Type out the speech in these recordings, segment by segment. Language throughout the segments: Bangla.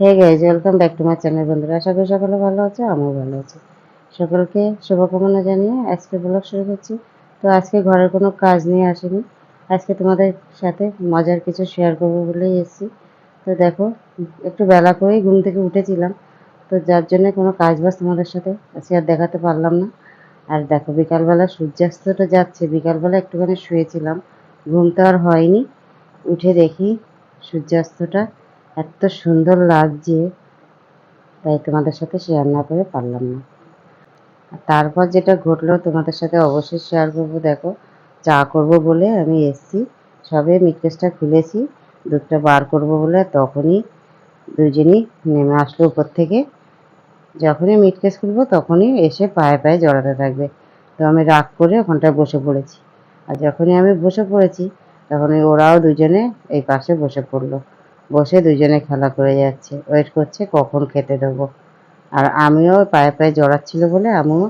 Hey guys welcome back to my channel বন্ধুরা। আশা করি সকলে ভালো আছে, আমিও ভালো আছি। সকলকে শুভকামনা জানিয়ে আজকে ব্লগ শুরু করছি। তো আজকে ঘরের কোনো কাজ নিয়ে আসিনি। আজকে তোমাদের সাথে মজার কিছু শেয়ার করব বলেই এসেছি। তো দেখো, একটু বেলা করেই ঘুম থেকে উঠেছিলাম। তো যার জন্য কোনো কাজ বাজ তোমাদের সাথে আর দেখাতে পারলাম না। আর দেখো, বিকালবেলা সূর্যাস্তটা যাচ্ছে। বিকালবেলা একটুখানি শুয়েছিলাম। ঘুম তো আর হয়নি। উঠে দেখি সূর্যাস্তটা এত সুন্দর লাগছে, তাই তোমাদের সাথে শেয়ার না করে পারলাম না। তারপর যেটা ঘটলো, তোমাদের সাথে অবশ্যই শেয়ার করব, দেখো, চা করব বলে আমি এসছি। সবে মিটকেসটা খুলেছি, দুধটা বার করব বলে তখনই দুজনই নেমে আসলো উপর থেকে। যখনই মিটকেস খুলবো তখনই এসে পায়ে পায়ে জড়াতে থাকবে। তো আমি রাগ করে ওখানটায় বসে পড়েছি। আর যখনই আমি বসে পড়েছি, তখনই ওরাও দুজনে এই পাশে বসে পড়ল। বসে দুজনে খেলা করে যাচ্ছে। ওয়েট করছে কখন খেতে দেবো। আর আমিও পায়ে পায়ে জড়াচ্ছিল বলে আমিও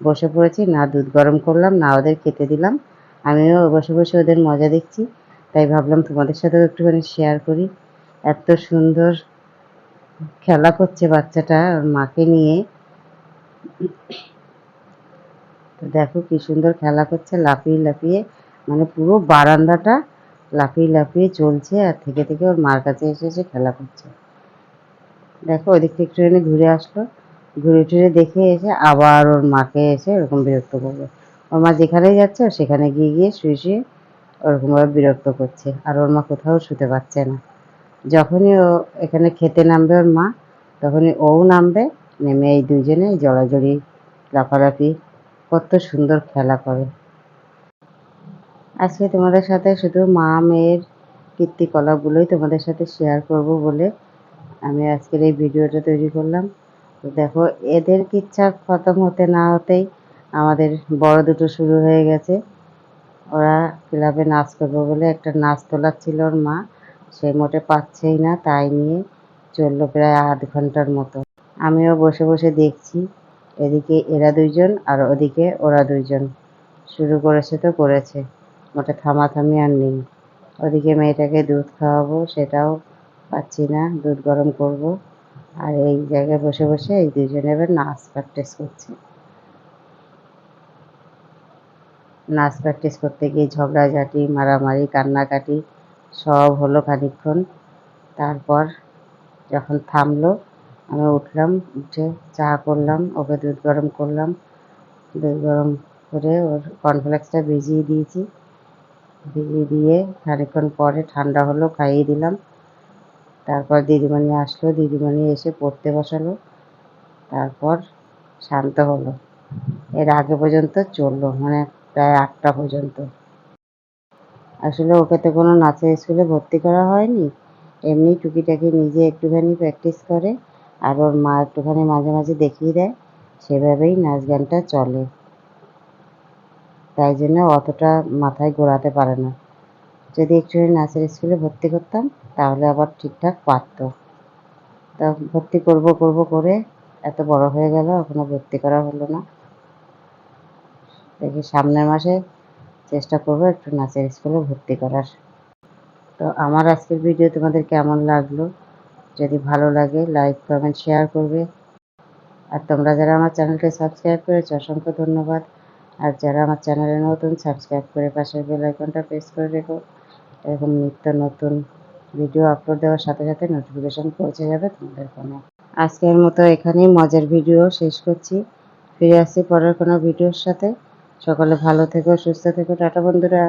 বসে পড়েছি। না দুধ গরম করলাম, না ওদের খেতে দিলাম। আমিও বসে বসে ওদের মজা দেখছি। তাই ভাবলাম তোমাদের সাথেও একটুখানি শেয়ার করি। এত সুন্দর খেলা করছে বাচ্চাটা ওর মাকে নিয়ে। তো দেখো কি সুন্দর খেলা করছে, লাফিয়ে লাফিয়ে। মানে পুরো বারান্দাটা লাফিয়ে লাফিয়ে চলছে আর থেকে থেকে ওর মার কাছে এসে এসে খেলা করছে। দেখো ওদিক থেকে একটুখানি ঘুরে আসলো। ঘুরে টুরে দেখে এসে আবার ওর মাকে এসে ওরকম বিরক্ত করবে ওর মা যেখানেই যাচ্ছে ও সেখানে গিয়ে গিয়ে শুয়ে শুয়ে ওরকমভাবে বিরক্ত করছে। আর ওর মা কোথাও শুতে পারছে না। যখনই ও এখানে খেতে নামবে ওর মা, তখনই ওও নামবে, নেমে এই দুজনে জড়াজড়ি, লাফালাফি, কত সুন্দর খেলা করে। আজকে তোমাদের সাথে শুধু মা, মেয়ের কীর্তিকলাপগুলোই তোমাদের সাথে শেয়ার করব বলে আমি আজকের এই ভিডিওটা তৈরি করলাম। তো দেখো, এদের ইচ্ছা খতম হতে না হতেই আমাদের বড় দুটো শুরু হয়ে গেছে। ওরা ক্লাবে নাচ করব বলে একটা নাচ তোলাচ্ছিল ওর মা। সে মোটে পাচ্ছেই না, তাই নিয়ে চলল প্রায় আধ ঘণ্টার মতো। আমিও বসে বসে দেখছি, এদিকে এরা দুইজন আর ওদিকে ওরা দুইজন। শুরু করেছে তো করেছে। মোটে থামাথামি আর নেই। ওদিকে মেয়েটাকে দুধ খাওয়াবো, সেটাও পাচ্ছি না, দুধ গরম করব। আর এই জায়গায় বসে বসে এই দুজনে এবার নাচ প্র্যাকটিস করছে। নাচ প্র্যাকটিস করতে গিয়ে ঝগড়াঝাটি, মারামারি, কান্নাকাটি, সব হলো খানিক্ষণ তারপর যখন থামলো, আমি উঠলাম, উঠে চা করলাম, ওকে দুধ গরম করলাম। দুধ গরম করে ওর কর্নফ্লেক্সটা ভিজিয়ে দিয়েছি। ভিজিয়ে দিয়ে খানিক্ষণ পরে ঠান্ডা হলো, খাইয়ে দিলাম। তারপর দিদিমণি আসলো, দিদিমণি এসে পড়তে বসালো। তারপর শান্ত হলো। এর আগে পর্যন্ত চলল মানে প্রায় আটটা পর্যন্ত। আসলে ওকে তো কোনো নাচের স্কুলে ভর্তি করা হয়নি। এমনি টুকিটাকি নিজে একটুখানি প্র্যাকটিস করে, আর ওর মা একটুখানি মাঝে মাঝে দেখিয়ে দেয়। সেভাবেই নাচ গানটা চলে। তাই জন্য অতটা মাথায় ঘোরাতে পারে না। যদি একটুখানি নাচের স্কুলে ভর্তি করতাম, তাহলে আবার ঠিকঠাক পারত। তা ভর্তি করব করব করে এত বড় হয়ে গেল, এখনও ভর্তি করা হলো না। দেখি সামনের মাসে চেষ্টা করব একটু নাচের স্কুলে ভর্তি করার। তো আমার আজকের ভিডিও তোমাদের কেমন লাগল? যদি ভালো লাগে, লাইক, কমেন্ট, শেয়ার করবে। আর তোমরা যারা আমার চ্যানেলকে সাবস্ক্রাইব করেছ, অসংখ্য ধন্যবাদ। আর যারা আমার চ্যানেলে নতুন সাবস্ক্রাইব করে পাশের বেল আইকনটা প্রেস করে রেখো। এরকম নিত্য নতুন ভিডিও আপলোড দেওয়ার সাথে সাথে নোটিফিকেশান পৌঁছে যাবে তোমাদের ফোনে আজকের মতো এখানেই মজার ভিডিও শেষ করছি। ফিরে আসছি পরের কোনো ভিডিওর সাথে। সকলে ভালো থেকো, সুস্থ থেকো। টাটা বন্ধুরা।